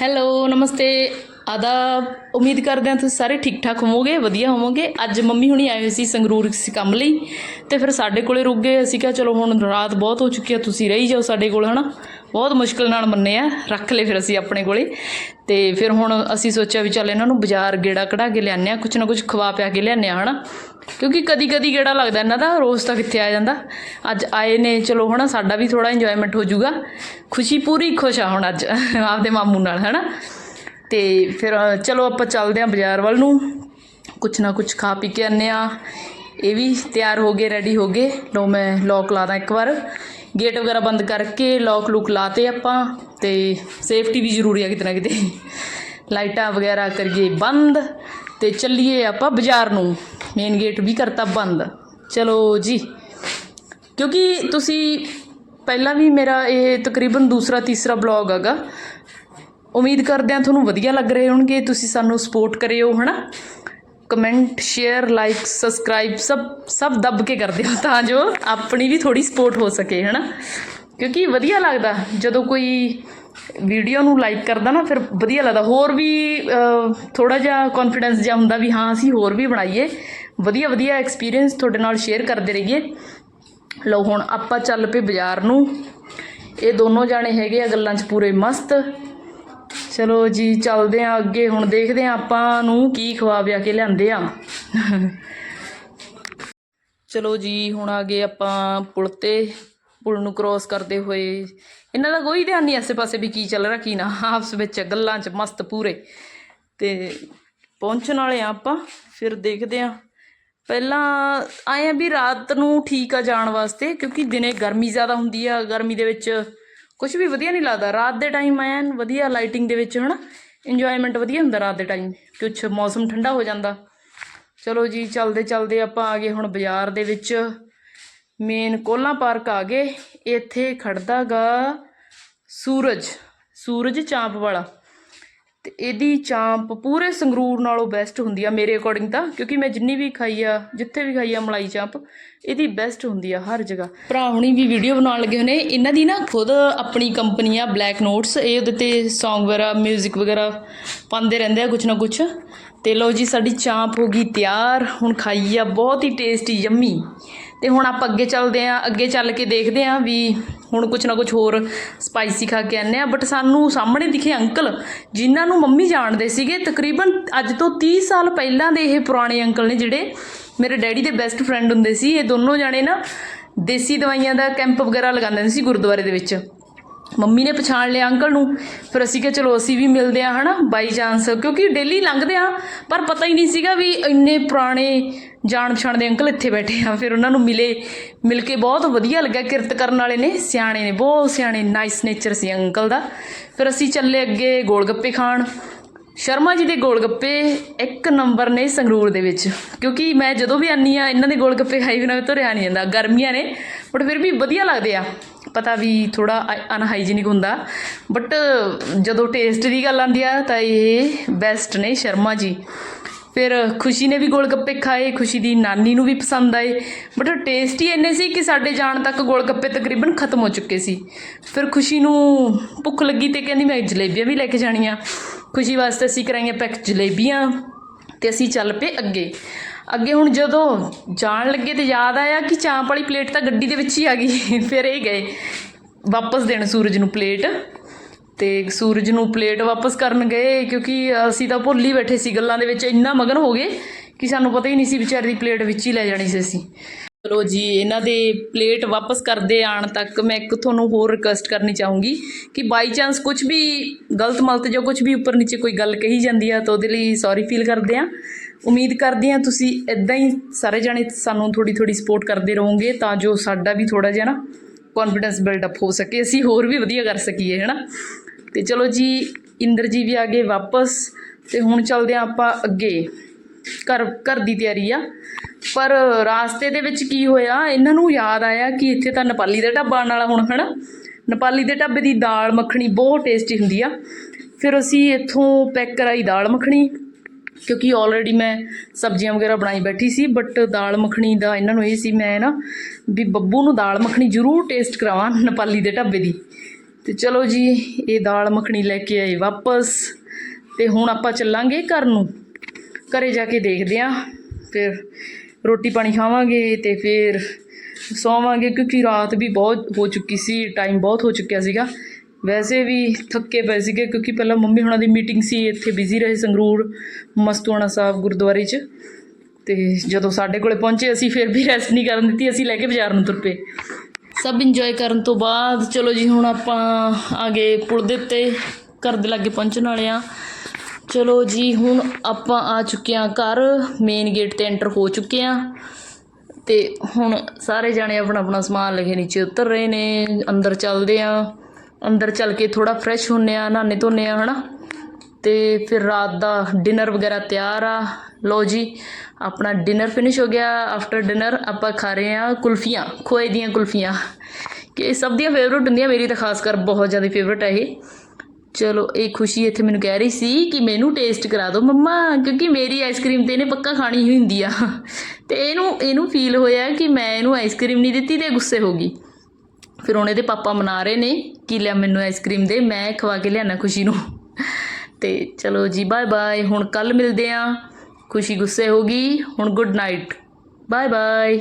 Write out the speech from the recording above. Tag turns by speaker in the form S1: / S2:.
S1: Hello, ਨਮਸਤੇ। ਆਦਾਬ। ਉਮੀਦ ਕਰਦੇ ਹਾਂ ਤੁਸੀਂ ਸਾਰੇ ਠੀਕ ਠਾਕ ਹੋਵੋਗੇ, ਵਧੀਆ ਹੋਵੋਗੇ। ਅੱਜ ਮੰਮੀ ਹੁਣੀ ਆਏ ਹੋਏ ਸੀ ਸੰਗਰੂਰ ਸੀ ਕੰਮ ਲਈ, ਤੇ ਫਿਰ ਸਾਡੇ ਕੋਲੇ ਰੁਕ ਗਏ। ਅਸੀਂ ਕਿਹਾ, ਚਲੋ ਹੁਣ ਰਾਤ ਬਹੁਤ ਹੋ ਚੁੱਕੀ ਆ, ਤੁਸੀਂ ਰਹੀ ਜਾਓ ਸਾਡੇ ਕੋਲ, ਹਨਾ? ਬਹੁਤ ਮੁਸ਼ਕਲ ਨਾਲ ਮੰਨੇ ਆ, ਰੱਖ ਲਏ ਫਿਰ ਅਸੀਂ ਆਪਣੇ ਕੋਲੇ। ਤੇ ਫਿਰ ਹੁਣ ਅਸੀਂ ਸੋਚਿਆ ਵੀ ਚੱਲ ਇਹਨਾਂ ਨੂੰ ਬਾਜ਼ਾਰ ਗੇੜਾ ਕਢਾ ਕੇ ਲਿਆਉਂਦੇ ਆ ਕੁਛ ਨਾ ਕੁਛ ਖਵਾ ਪਿਆ ਕੇ ਲਿਆਉਂਦੇ ਆ ਹਨਾ? ਕਿਉਂਕਿ ਕਦੀ ਕਦੀ ਗੇੜਾ ਲੱਗਦਾ ਇਹਨਾਂ ਦਾ, ਰੋਜ਼ ਤਾਂ ਕਿੱਥੇ ਆ ਜਾਂਦਾ। ਅੱਜ ਆਏ ਨੇ, ਚਲੋ ਹਨਾ, ਸਾਡਾ ਵੀ ਥੋੜਾ ਇੰਜੋਇਮੈਂਟ ਹੋ ਜਾਊਗਾ। ਖੁਸ਼ੀ ਪੂਰੀ ਖੁਸ਼ ਆ ਹੁਣ ਅੱਜ, ਆਪਦੇ ਮਾਮੂ ਨਾਲ, ਹਨਾ? ਤੇ ਫਿਰ, ਚਲੋ ਆਪਾਂ ਚੱਲਦੇ ਆਂ ਬਾਜ਼ਾਰ ਵੱਲ ਨੂੰ। ਕੁਛ ਨਾ ਕੁਛ ਖਾ ਪੀ ਕੇ ਆਨੇ ਆ ਇਹ ਵੀ ਤਿਆਰ ਹੋ ਗਏ ਰੈਡੀ ਹੋ ਗਏ। ਲੋ ਮੈਂ ਲੋਕ ਲਾ ਦਾਂ ਇੱਕ ਵਾਰ। ਗੇਟ ਵਗੈਰਾ ਬੰਦ ਕਰਕੇ ਲੋਕ ਲੁਕ ਲਾਤੇ ਆਪਾਂ ਤੇ ਸੇਫਟੀ ਵੀ ਜ਼ਰੂਰੀ ਆ ਕਿਤੇ ਨਾ ਕਿਤੇ। ਲਾਈਟਾਂ ਵਗੈਰਾ ਕਰੀਏ ਬੰਦ ਤੇ ਚੱਲੀਏ ਆਪਾਂ ਬਾਜ਼ਾਰ ਨੂੰ। ਮੇਨ ਗੇਟ ਵੀ ਕਰਤਾ ਬੰਦ। ਚਲੋ ਜੀ, ਕਿਉਂਕਿ ਤੁਸੀਂ ਪਹਿਲਾਂ ਵੀ ਮੇਰਾ ਇਹ ਤਕਰੀਬਨ ਦੂਸਰਾ ਤੀਸਰਾ ਬਲੌਗ ਹੈਗਾ। ਉਮੀਦ ਕਰਦੇ ਹਾਂ ਤੁਹਾਨੂੰ ਵਧੀਆ ਲੱਗ ਰਹੇ ਹੋਣਗੇ। ਤੁਸੀਂ ਸਾਨੂੰ ਸਪੋਰਟ ਕਰਿਓ, ਹਨਾ? ਕਮੈਂਟ ਸ਼ੇਅਰ ਲਾਈਕ ਸਬਸਕ੍ਰਾਈਬ ਸਭ ਸਭ ਦੱਬ ਕੇ ਕਰ ਦਿਓ ਤਾਂ ਜੋ ਆਪਣੀ ਵੀ ਥੋੜੀ ਸਪੋਰਟ ਹੋ ਸਕੇ, ਹਨਾ? ਕਿਉਂਕਿ ਵਧੀਆ ਲੱਗਦਾ, ਜਦੋਂ ਕੋਈ ਵੀਡੀਓ ਨੂੰ ਲਾਈਕ ਕਰਦਾ ਨਾ, ਫਿਰ ਵਧੀਆ ਲੱਗਦਾ। ਹੋਰ ਵੀ ਥੋੜਾ ਜਿਹਾ ਕੌਨਫੀਡੈਂਸ ਜਿਹਾ ਹੁੰਦਾ ਵੀ ਹਾਂ, ਅਸੀਂ ਹੋਰ ਵੀ ਬਣਾਈਏ। ਵਧੀਆ ਵਧੀਆ ਐਕਸਪੀਰੀਅੰਸ ਤੁਹਾਡੇ ਨਾਲ ਸ਼ੇਅਰ ਕਰਦੇ ਰਹੀਏ। ਲਓ ਹੁਣ ਆਪਾਂ ਚੱਲ ਪਏ ਬਾਜ਼ਾਰ ਨੂੰ। ਇਹ ਦੋਨੋਂ ਜਾਣੇ ਹੈਗੇ ਆ ਗੱਲਾਂ 'ਚ ਪੂਰੇ ਮਸਤ। ਚਲੋ ਜੀ, ਚੱਲਦੇ ਆ ਅੱਗੇ, ਹੁਣ ਦੇਖਦੇ ਆ ਆਪਾਂ ਨੂੰ ਕੀ ਖਵਾ ਪਿਆ ਕੇ ਲਿਆਂਦੇ ਆ। ਚਲੋ ਜੀ, ਹੁਣ ਆ ਗਏ ਆਪਾਂ ਪੁਲ ਤੇ ਪੁਲ ਨੂੰ ਕ੍ਰੋਸ ਕਰਦੇ ਹੋਏ। ਇਹਨਾਂ ਦਾ ਕੋਈ ਧਿਆਨ ਨਹੀਂ ਆਸੇ ਪਾਸੇ ਵੀ ਕੀ ਚੱਲ ਰਿਹਾ, ਕੀ ਨਾ। ਆਪਸ ਵਿੱਚ ਗੱਲਾਂ 'ਚ ਮਸਤ ਪੂਰੇ। ਤੇ ਪਹੁੰਚਣ ਵਾਲੇ ਆ ਆਪਾਂ, ਫਿਰ ਦੇਖਦੇ ਆ। ਪਹਿਲਾਂ ਆਏ ਆ ਵੀ ਰਾਤ ਨੂੰ ਠੀਕ ਆ ਜਾਣ ਵਾਸਤੇ, ਕਿਉਂਕਿ ਦਿਨੇ ਗਰਮੀ ਜ਼ਿਆਦਾ ਹੁੰਦੀ ਆ, ਗਰਮੀ ਦੇ ਵਿੱਚ ਕੁਝ ਵੀ ਵਧੀਆ ਨਹੀਂ ਲੱਗਦਾ। ਰਾਤ ਦੇ ਟਾਈਮ ਐਨ ਵਧੀਆ ਲਾਈਟਿੰਗ ਦੇ ਵਿੱਚ ਹਨਾ। ਇੰਜੋਇਮੈਂਟ ਵਧੀਆ ਹੁੰਦਾ ਰਾਤ ਦੇ ਟਾਈਮ ਕੁਛ ਮੌਸਮ ਠੰਡਾ ਹੋ ਜਾਂਦਾ। ਚਲੋ ਜੀ, ਚੱਲਦੇ ਚੱਲਦੇ ਆਪਾਂ ਆ ਗਏ ਹੁਣ ਬਾਜ਼ਾਰ ਦੇ ਵਿੱਚ। ਮੇਨ ਕੋਲਾ ਪਾਰਕ ਆ ਗਏ। ਇੱਥੇ ਖੜਦਾਗਾ ਸੂਰਜ। ਸੂਰਜ ਚਾਂਪ ਵਾਲਾ। ਤੇ ਇਹਦੀ ਚਾਂਪ ਪੂਰੇ ਸੰਗਰੂਰ ਨਾਲੋਂ ਬੈਸਟ ਹੁੰਦੀ ਆ ਮੇਰੇ ਅਕੋਰਡਿੰਗ ਤਾਂ, ਕਿਉਂਕਿ ਮੈਂ ਜਿੰਨੀ ਵੀ ਖਾਈ ਆ, ਜਿੱਥੇ ਵੀ ਖਾਈ ਆ ਮਲਾਈ ਚਾਂਪ, ਇਹਦੀ ਬੈਸਟ ਹੁੰਦੀ ਆ ਹਰ ਜਗ੍ਹਾ। ਭਰਾ ਹੁਣੀ ਵੀ ਵੀਡੀਓ ਬਣਾਉਣ ਲੱਗੇ ਹੋਏ ਇਹਨਾਂ ਦੀ ਨਾ ਖੁਦ ਆਪਣੀ ਕੰਪਨੀ ਆ ਬਲੈਕ ਨੋਟਸ ਇਹ ਉਹਦੇ ਤੇ Song ਵਗੈਰਾ 뮤직 ਵਗੈਰਾ ਪਾਉਂਦੇ ਰਹਿੰਦੇ ਆ ਕੁਛ ਨਾ ਕੁਛ। ਤੇ ਲਓ ਜੀ, ਸਾਡੀ ਚਾਂਪ ਹੋ ਗਈ ਤਿਆਰ, ਹੁਣ ਖਾਈ ਆ, ਬਹੁਤ ਹੀ ਟੇਸਟੀ ਯੰਮੀ ਤੇ ਹੁਣ ਆਪਾਂ ਅੱਗੇ ਚੱਲਦੇ ਆਂ ਅੱਗੇ ਚੱਲ ਕੇ ਦੇਖਦੇ ਆਂ ਵੀ ਹੁਣ ਕੁਛ ਨਾ ਕੁਛ ਹੋਰ ਸਪਾਈਸੀ ਖਾ ਕੇ ਆਨੇ ਆ ਬਟ ਸਾਨੂੰ ਸਾਹਮਣੇ ਦਿਖੇ ਅੰਕਲ, ਜਿਨ੍ਹਾਂ ਨੂੰ ਮੰਮੀ ਜਾਣਦੇ ਸੀਗੇ, ਤਕਰੀਬਨ ਅੱਜ ਤੋਂ 30 ਸਾਲ ਪਹਿਲਾਂ ਦੇ ਇਹ ਪੁਰਾਣੇ ਅੰਕਲ ਨੇ ਜਿਹੜੇ ਮੇਰੇ ਡੈਡੀ ਦੇ ਬੈਸਟ ਫਰੈਂਡ ਹੁੰਦੇ ਸੀ। ਇਹ ਦੋਨੋਂ ਜਾਣੇ ਨਾ ਦੇਸੀ ਦਵਾਈਆਂ ਦਾ ਕੈਂਪ ਵਗੈਰਾ ਲਗਾਉਂਦੇ ਸੀ ਗੁਰਦੁਆਰੇ ਦੇ ਵਿੱਚ। ਮੰਮੀ ਨੇ ਪਛਾਣ ਲਿਆ ਅੰਕਲ ਨੂੰ। ਫਿਰ ਅਸੀਂ ਕਿਹਾ, ਚਲੋ ਅਸੀਂ ਵੀ ਮਿਲਦੇ ਆ ਹਨਾ ਬਾਈ ਚਾਂਸ ਕਿਉਂਕਿ ਡੇਲੀ ਲੰਘਦੇ ਆ ਪਰ ਪਤਾ ਹੀ ਨਹੀਂ ਸੀਗਾ ਵੀ ਇੰਨੇ ਪੁਰਾਣੇ ਜਾਣ ਪਛਾਣ ਦੇ ਅੰਕਲ ਇੱਥੇ ਬੈਠੇ ਆ। ਫਿਰ ਉਹਨਾਂ ਨੂੰ ਮਿਲੇ, ਮਿਲ ਕੇ ਬਹੁਤ ਵਧੀਆ ਲੱਗਾ ਕਿਰਤ ਕਰਨ ਵਾਲੇ ਨੇ, ਸਿਆਣੇ ਨੇ, ਬਹੁਤ ਸਿਆਣੇ ਨਾਈਸ ਨੇਚਰ ਸੀ ਅੰਕਲ ਦਾ। ਫਿਰ ਅਸੀਂ ਚੱਲੇ ਅੱਗੇ ਗੋਲਗੱਪੇ ਖਾਣ। ਸ਼ਰਮਾ ਜੀ ਦੇ ਗੋਲਗੱਪੇ ਇੱਕ ਨੰਬਰ ਨੇ ਸੰਗਰੂਰ ਦੇ ਵਿੱਚ। ਕਿਉਂਕਿ ਮੈਂ ਜਦੋਂ ਵੀ ਆਨੀ ਆ ਇਹਨਾਂ ਦੇ ਗੋਲਗੱਪੇ ਖਾਈ ਬਿਨਾਂ ਤੁਰਿਆ ਨਹੀਂ ਜਾਂਦਾ। ਗਰਮੀਆਂ ਨੇ ਬਟ ਫਿਰ ਵੀ ਵਧੀਆ ਲੱਗਦੇ ਆ। ਪਤਾ ਵੀ ਥੋੜਾ ਅਨਹਾਈਜੀਨਿਕ ਹੁੰਦਾ। ਬਟ ਜਦੋਂ ਟੇਸਟ ਦੀ ਗੱਲ ਆਉਂਦੀ ਆ, ਤਾਂ ਇਹ ਬੈਸਟ ਨੇ ਸ਼ਰਮਾ ਜੀ। ਫਿਰ ਖੁਸ਼ੀ ਨੇ ਵੀ ਗੋਲ ਗੱਪੇ ਖਾਏ, ਖੁਸ਼ੀ ਦੀ ਨਾਨੀ ਨੂੰ ਵੀ ਪਸੰਦ ਆਏ। ਬਟ ਟੇਸਟ ਹੀ ਇੰਨੇ ਸੀ ਕਿ ਸਾਡੇ ਜਾਣ ਤੱਕ ਗੋਲ ਗੱਪੇ ਤਕਰੀਬਨ ਖਤਮ ਹੋ ਚੁੱਕੇ ਸੀ। ਫਿਰ ਖੁਸ਼ੀ ਨੂੰ ਭੁੱਖ ਲੱਗੀ ਤੇ ਕਹਿੰਦੀ ਮੈਂ ਜਲੇਬੀਆਂ ਵੀ ਲੈ ਕੇ ਜਾਣੀਆਂ। ਖੁਸ਼ੀ ਵਾਸਤੇ ਅਸੀਂ ਕਰਾਈਆਂ ਪੈਕ ਜਲੇਬੀਆਂ। ਤੇ ਅਸੀਂ ਚੱਲ ਪਏ ਅੱਗੇ। ਅੱਗੇ ਹੁਣ ਜਦੋਂ ਜਾਣ ਲੱਗੇ ਤੇ ਯਾਦ ਆਇਆ ਕਿ ਚਾਂਪ ਵਾਲੀ ਪਲੇਟ ਤਾਂ ਗੱਡੀ ਦੇ ਵਿੱਚ ਹੀ ਆ ਗਈ, ਫਿਰ ਇਹ ਗਏ। ਵਾਪਸ ਦੇਣ ਸੂਰਜ ਨੂੰ ਪਲੇਟ। ਤੇ ਸੂਰਜ ਨੂੰ ਪਲੇਟ ਵਾਪਸ ਕਰਨ ਗਏ, ਕਿਉਂਕਿ ਅਸੀਂ ਤਾਂ ਭੁੱਲ ਹੀ ਬੈਠੇ ਸੀ ਗੱਲਾਂ ਦੇ ਵਿੱਚ। ਇੰਨਾ ਮਗਨ ਹੋ ਗਏ ਕਿ ਸਾਨੂੰ ਪਤਾ ਹੀ ਨਹੀਂ ਸੀ ਵਿਚਾਰੇ ਦੀ ਪਲੇਟ ਵਿੱਚ ਹੀ ਲੈ ਜਾਣੀ ਸੀ ਅਸੀਂ। ਚਲੋ ਜੀ, ਇਹਨਾਂ ਦੇ ਪਲੇਟ ਵਾਪਸ ਕਰਦੇ ਆਣ ਤੱਕ ਮੈਂ ਇੱਕ ਤੁਹਾਨੂੰ ਹੋਰ ਰਿਕਵੈਸਟ ਕਰਨੀ ਚਾਹੂੰਗੀ ਕਿ ਬਾਈ ਚਾਂਸ ਕੁਝ ਵੀ ਗਲਤ ਮਲਤ ਜਾਂ ਕੁਝ ਵੀ ਉੱਪਰ ਨੀਚੇ ਕੋਈ ਗੱਲ ਕਹੀ ਜਾਂਦੀ ਆ ਤਾਂ ਉਹਦੇ ਲਈ ਸੌਰੀ ਫੀਲ ਕਰਦੇ ਆ ਉਮੀਦ ਕਰਦੇ ਆ ਤੁਸੀਂ ਇਦਾਂ ਹੀ ਸਾਰੇ ਜਾਣੇ ਸਾਨੂੰ ਥੋੜੀ ਥੋੜੀ ਸਪੋਰਟ ਕਰਦੇ ਰਹੋਗੇ ਤਾਂ ਜੋ ਸਾਡਾ ਵੀ ਥੋੜਾ ਜਿਹਾ ਨਾ ਕੌਨਫੀਡੈਂਸ ਬਿਲਡ ਅਪ ਹੋ ਸਕੇ, ਅਸੀਂ ਹੋਰ ਵੀ ਵਧੀਆ ਕਰ ਸਕੀਏ, ਹੈਨਾ? ਤੇ ਚਲੋ ਜੀ, ਇੰਦਰ ਜੀ ਵੀ ਆ ਗਏ ਵਾਪਸ ਤੇ ਹੁਣ ਚੱਲਦੇ ਆ ਆਪਾਂ ਅੱਗੇ। ਘਰ ਘਰ ਦੀ ਤਿਆਰੀ ਆ। ਪਰ ਰਾਸਤੇ ਦੇ ਵਿੱਚ ਕੀ ਹੋਇਆ, ਇਹਨਾਂ ਨੂੰ ਯਾਦ ਆਇਆ ਕਿ ਇੱਥੇ ਤਾਂ ਨੇਪਾਲੀ ਦਾ ਢਾਬਾ ਨਾਲ ਵਾਲਾ ਹੁਣ, ਹਨਾ? ਨੇਪਾਲੀ ਦੇ ਢਾਬੇ ਦੀ ਦਾਲ ਮੱਖਣੀ ਬਹੁਤ ਟੇਸਟੀ ਹੁੰਦੀ ਆ। ਫਿਰ ਅਸੀਂ ਇੱਥੋਂ ਪੈਕ ਕਰਾਈ ਦਾਲ ਮੱਖਣੀ, ਕਿਉਂਕਿ ਆਲਰੇਡੀ ਮੈਂ ਸਬਜ਼ੀਆਂ ਵਗੈਰਾ ਬਣਾਈ ਬੈਠੀ ਸੀ ਬਟ ਦਾਲ ਮੱਖਣੀ ਦਾ ਇਹਨਾਂ ਨੂੰ ਇਹ ਸੀ, ਮੈਂ ਨਾ ਵੀ ਬੱਬੂ ਨੂੰ ਦਾਲ ਮੱਖਣੀ ਜ਼ਰੂਰ ਟੇਸਟ ਕਰਾਵਾਂ ਨੇਪਾਲੀ ਦੇ ਢਾਬੇ ਦੀ। ਤੇ ਚਲੋ ਜੀ, ਇਹ ਦਾਲ ਮੱਖਣੀ ਲੈ ਕੇ ਆਏ ਵਾਪਸ, ਤੇ ਹੁਣ ਆਪਾਂ ਚੱਲਾਂਗੇ ਘਰ ਨੂੰ। ਘਰੇ ਜਾ ਕੇ ਦੇਖਦੇ ਆਂ, ਫਿਰ ਰੋਟੀ ਪਾਣੀ ਖਾਵਾਂਗੇ ਤੇ ਫਿਰ ਸੌਵਾਂਗੇ ਕਿਉਂਕਿ ਰਾਤ ਵੀ ਬਹੁਤ ਹੋ ਚੁੱਕੀ ਸੀ ਟਾਈਮ ਬਹੁਤ ਹੋ ਚੁੱਕਿਆ ਸੀਗਾ। ਵੈਸੇ ਵੀ ਥੱਕੇ ਪਏ ਸੀਗੇ ਕਿਉਂਕਿ ਪਹਿਲਾਂ ਮੰਮੀ ਹੁਣਾਂ ਦੀ ਮੀਟਿੰਗ ਸੀ, ਇੱਥੇ ਬਿਜ਼ੀ ਰਹੇ ਸੰਗਰੂਰ, ਮਸਤੂਆਣਾ ਸਾਹਿਬ ਗੁਰਦੁਆਰੇ 'ਚ। ਤੇ ਜਦੋਂ ਸਾਡੇ ਕੋਲੇ ਪਹੁੰਚੇ ਅਸੀਂ ਫਿਰ ਵੀ ਰੈਸਟ ਨਹੀਂ ਕਰਨ ਦਿੱਤੀ, ਅਸੀਂ ਲੈ ਕੇ ਬਾਜ਼ਾਰ ਨੂੰ ਤੁਰ ਪਏ। ਸਭ ਇੰਜੋਏ ਕਰਨ ਤੋਂ ਬਾਅਦ ਚਲੋ ਜੀ ਹੁਣ ਆਪਾਂ ਆ ਗਏ ਪੁਲ ਦੇ ਉੱਤੇ ਘਰ ਦੇ ਲਾਗੇ ਪਹੁੰਚਣ ਵਾਲੇ ਆ ਚਲੋ ਜੀ, ਹੁਣ ਆਪਾਂ ਆ ਚੁੱਕੇ ਹਾਂ ਘਰ। ਮੇਨ ਗੇਟ ਤੇ ਐਂਟਰ ਹੋ ਚੁੱਕੇ ਹਾਂ। ਤੇ ਹੁਣ ਸਾਰੇ ਜਾਣੇ ਆਪਣਾ ਆਪਣਾ ਸਮਾਨ ਲੈ ਕੇ ਨੀਚੇ ਉਤਰ ਰਹੇ ਨੇ। ਅੰਦਰ ਚੱਲਦੇ ਆ ਅੰਦਰ ਚੱਲ ਕੇ ਥੋੜਾ ਫਰੈਸ਼ ਹੁੰਨੇ ਆ ਨਹਾਨੇ ਧੋਨੇ ਆ ਹਨਾ। ਤੇ ਫਿਰ ਰਾਤ ਦਾ ਡਿਨਰ ਵਗੈਰਾ ਤਿਆਰ ਆ। ਲੋ ਜੀ, ਆਪਣਾ ਡਿਨਰ ਫਿਨਿਸ਼ ਹੋ ਗਿਆ। ਆਫਟਰ ਡਿਨਰ ਆਪਾਂ ਖਾ ਰਹੇ ਆ ਕੁਲਫੀਆਂ, ਖੋਏ ਦੀਆਂ ਕੁਲਫੀਆਂ। ਕਿ ਇਹ ਸਭ ਦੀਆਂ ਫੇਵਰਟ ਹੁੰਦੀਆਂ, ਮੇਰੀ ਤਾਂ ਖਾਸ ਕਰ ਬਹੁਤ ਜ਼ਿਆਦਾ ਫੇਵਰਟ ਹੈ ਇਹ। ਚਲੋ, ਇਹ ਖੁਸ਼ੀ ਇੱਥੇ ਮੈਨੂੰ ਕਹਿ ਰਹੀ ਸੀ ਕਿ ਮੈਨੂੰ ਟੇਸਟ ਕਰਾ ਦਿਓ ਮੰਮਾ, ਕਿਉਂਕਿ ਮੇਰੀ ਆਈਸਕ੍ਰੀਮ ਤੇ ਇਹਨੇ ਪੱਕਾ ਖਾਣੀ ਹੀ ਹੁੰਦੀ ਆ। ਤੇ ਇਹਨੂੰ ਇਹਨੂੰ ਫੀਲ ਹੋਇਆ ਕਿ ਮੈਂ ਇਹਨੂੰ ਆਈਸਕ੍ਰੀਮ ਨਹੀਂ ਦਿੱਤੀ ਤੇ ਇਹ ਗੁੱਸੇ ਹੋ ਗਈ। ਫਿਰ ਹੁਣ ਇਹਦੇ ਪਾਪਾ ਮਨਾ ਰਹੇ ਨੇ ਕਿ ਲਿਆ ਮੈਨੂੰ ਆਈਸਕ੍ਰੀਮ ਦੇ, ਮੈਂ ਖਵਾ ਕੇ ਲਿਆਣਾ ਖੁਸ਼ੀ ਨੂੰ। ਤੇ ਚਲੋ ਜੀ ਬਾਏ ਬਾਏ ਹੁਣ ਕੱਲ ਮਿਲਦੇ ਆ। ਖੁਸ਼ੀ ਗੁੱਸੇ ਹੋ ਗਈ। ਹੁਣ ਗੁੱਡ ਨਾਈਟ ਬਾਏ ਬਾਏ